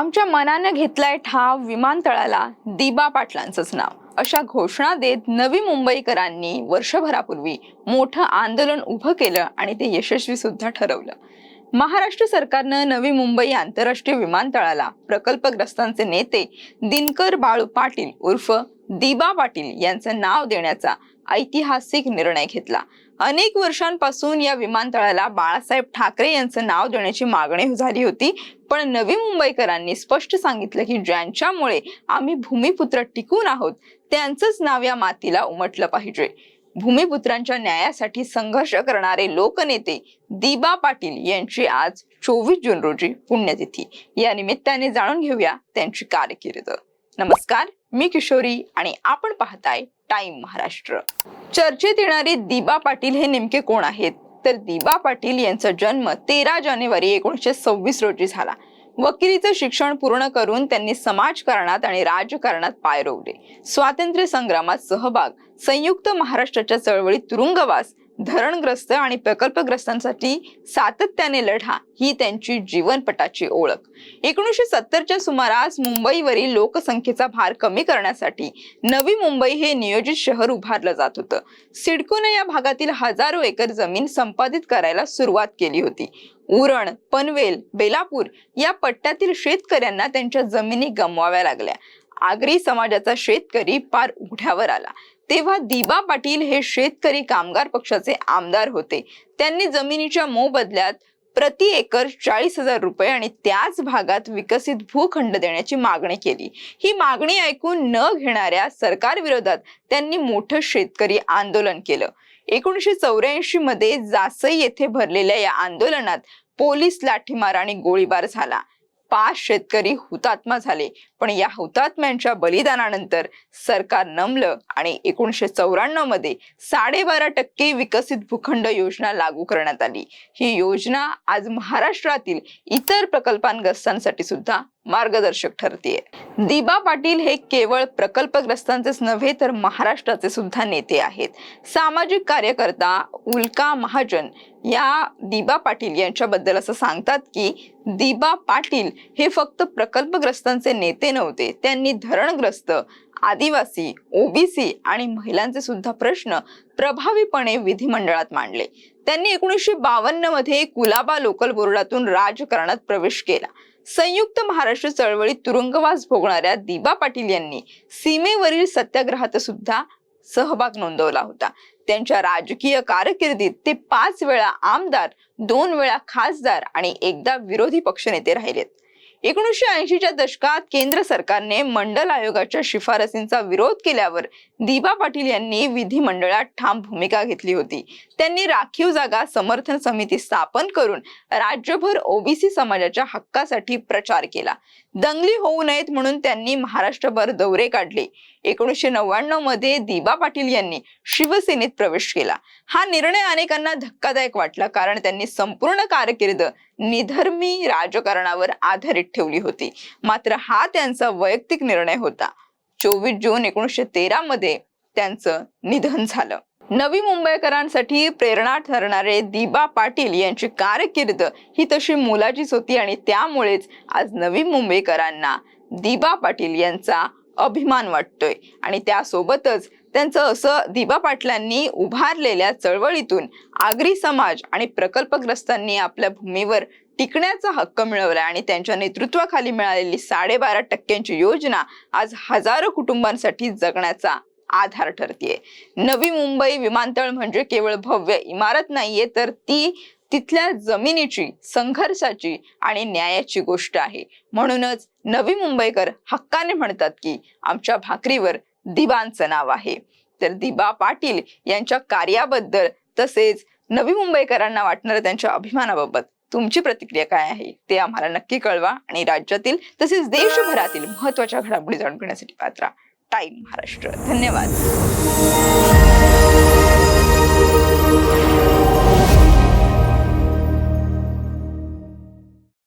आमच्या मनानं घेतलाय ठाव विमानतळाला दिबा पाटलांचंच नाव. अशा घोषणा देत नवी मुंबईकरांनी वर्षभरापूर्वी मोठं आंदोलन उभं केलं आणि ते यशस्वी सुद्धा ठरवलं. महाराष्ट्र सरकारनं नवी मुंबई आंतरराष्ट्रीय विमानतळाला प्रकल्पग्रस्तांचे नेते दिनकर बाळू पाटील उर्फ दिबा पाटील यांचं नाव देण्याचा ऐतिहासिक निर्णय घेतला. अनेक वर्षांपासून या विमानतळाला बाळासाहेब ठाकरे यांचं नाव देण्याची मागणी झाली होती पण नवी मुंबईकरांनी स्पष्ट सांगितलं की ज्यांच्यामुळे आम्ही भूमिपुत्र टिकून आहोत त्यांचंच नाव या मातीला उमटलं पाहिजे. भूमिपुत्रांच्या न्यायासाठी संघर्ष करणारे लोकनेते दिबा पाटील यांची आज चोवीस जून रोजी पुण्यतिथी. या निमित्ताने जाणून घेऊया त्यांची कारकीर्द. नमस्कार मी किशोरी आणि आपण पाहताय टाइम महाराष्ट्र. चर्चेत येणारे दिबा पाटील हे नेमके कोण आहेत? तर दिबा पाटील यांचा जन्म तेरा जानेवारी एकोणीसशे सव्वीस रोजी झाला. वकिलीचं शिक्षण पूर्ण करून त्यांनी समाजकारणात आणि राजकारणात पाय रोवले. स्वातंत्र्य संग्रामात सहभाग संयुक्त महाराष्ट्राच्या चळवळीत तुरुंगवास धरणग्रस्त आणि प्रकल्पग्रस्तांसाठी सातत्याने लढा ही त्यांची जीवनपटाची ओळख. एकोणीसशे सत्तरच्या सुमारास मुंबईवरील लोकसंख्येचा भार कमी करण्यासाठी नवी मुंबई हे नियोजित शहर उभारलं जात होतं. सिडकोने या भागातील हजारो एकर जमीन संपादित करायला सुरुवात केली होती. उरण पनवेल बेलापूर या पट्ट्यातील शेतकऱ्यांना त्यांच्या जमिनी गमवाव्या लागल्या. आगरी समाजाचा शेतकरी पार उघड्यावर आला. तेव्हा दिबा पाटील हे शेतकरी कामगार पक्षाचे आमदार होते. त्यांनी जमिनीच्या मोबदल्यात प्रति एकर चाळीस हजार रुपये आणि त्याच भागात विकसित भूखंड देण्याची मागणी केली. ही मागणी ऐकून न घेणाऱ्या सरकार विरोधात त्यांनी मोठं शेतकरी आंदोलन केलं. एकोणीसशे चौऱ्याऐंशी मध्ये जासई येथे भरलेल्या या आंदोलनात पोलीस लाठीमार आणि गोळीबार झाला. पाच शेतकरी हुतात्मा झाले. पण या हुतात्म्यांच्या बलिदानानंतर सरकार नमलं आणि एकोणीसशे चौऱ्याण्णवमध्ये साडेबारा टक्के विकसित भूखंड योजना लागू करण्यात आली. ही योजना आज महाराष्ट्रातील इतर प्रकल्पांग्रस्तांसाठी सुद्धा मार्गदर्शक ठरते दिबा पाटील हे केवळ प्रकल्पग्रस्तांचेच नव्हे तर महाराष्ट्राचे सुद्धा नेते आहेत. सामाजिक कार्यकर्ता उल्का महाजन या दिबा पाटील यांच्याबद्दल असं सांगतात की दिबा पाटील हे फक्त प्रकल्पग्रस्तांचे नेते नव्हते त्यांनी धरणग्रस्त आदिवासी ओबीसी आणि महिलांचे सुद्धा प्रश्न प्रभावीपणे विधिमंडळात मांडले. त्यांनी एकोणीसशे बावन्नमध्ये कुलाबा लोकल बोर्डातून राजकारणात प्रवेश केला. संयुक्त महाराष्ट्र चळवळीत तुरुंगवास भोगणाऱ्या दिबा पाटील यांनी सीमेवरील सत्याग्रहात सुद्धा सहभाग नोंदवला होता. त्यांच्या राजकीय कारकिर्दीत ते पाच वेळा आमदार दोन वेळा खासदार आणि एकदा विरोधी पक्षनेते राहिलेत. एकोणीसशे ऐंशीच्या दशकात केंद्र सरकारने मंडल आयोगाच्या शिफारसींचा विरोध केल्यावर दिबा पाटील यांनी विधिमंडळात ठाम भूमिका घेतली होती. त्यांनी राखीव जागा समर्थन समिती स्थापन करून राज्यभर ओबीसी समाजाच्या हक्कासाठी प्रचार केला. दंगली होऊ नयेत म्हणून त्यांनी महाराष्ट्रभर दौरे काढले. एकोणीसशे नव्याण्णवमध्ये दिबा पाटील यांनी शिवसेनेत प्रवेश केला. हा निर्णय अनेकांना धक्कादायक वाटला कारण त्यांनी संपूर्ण कारकीर्द निधर्मी राजकारणावर आधारित ठेवली होती. मात्र हा त्यांचा वैयक्तिक निर्णय होता. चोवीस जून एकोणीसशे तेरा मध्ये त्यांचं निधन झालं. नवी मुंबईकरांसाठी प्रेरणा ठरणारे दिबा पाटील यांची कारकीर्द ही तशी मुलाचीच होती आणि त्यामुळेच आज नवी मुंबईकरांना दिबा पाटील यांचा अभिमान वाटतोय. आणि त्यासोबतच त्यांचं असं दिबा पाटलांनी उभारलेल्या चळवळीतून आगरी समाज आणि प्रकल्पग्रस्तांनी आपल्या भूमीवर टिकण्याचा हक्क मिळवला आणि त्यांच्या नेतृत्वाखाली मिळालेली साडेबारा टक्क्यांची योजना आज हजारो कुटुंबांसाठी जगण्याचा आधार ठरतीये. नवी मुंबई विमानतळ म्हणजे केवळ भव्य इमारत नाहीये तर ती तिथल्या जमिनीची संघर्षाची आणि न्यायाची गोष्ट आहे. म्हणूनच नवी मुंबईकर हक्काने म्हणतात की आमच्या भाकरीवर दिबांचं नाव आहे. तर दिबा पाटील यांच्या कार्याबद्दल तसेच नवी मुंबईकरांना वाटणाऱ्या त्यांच्या अभिमानाबाबत तुमची प्रतिक्रिया काय आहे? ते आम्हाला नक्की कळवा आणि राज्यातील तसेच देशभरातील महत्त्वाच्या घडामोडी जाणून घेण्यासाठी पात्रा. टाईम महाराष्ट्र. धन्यवाद.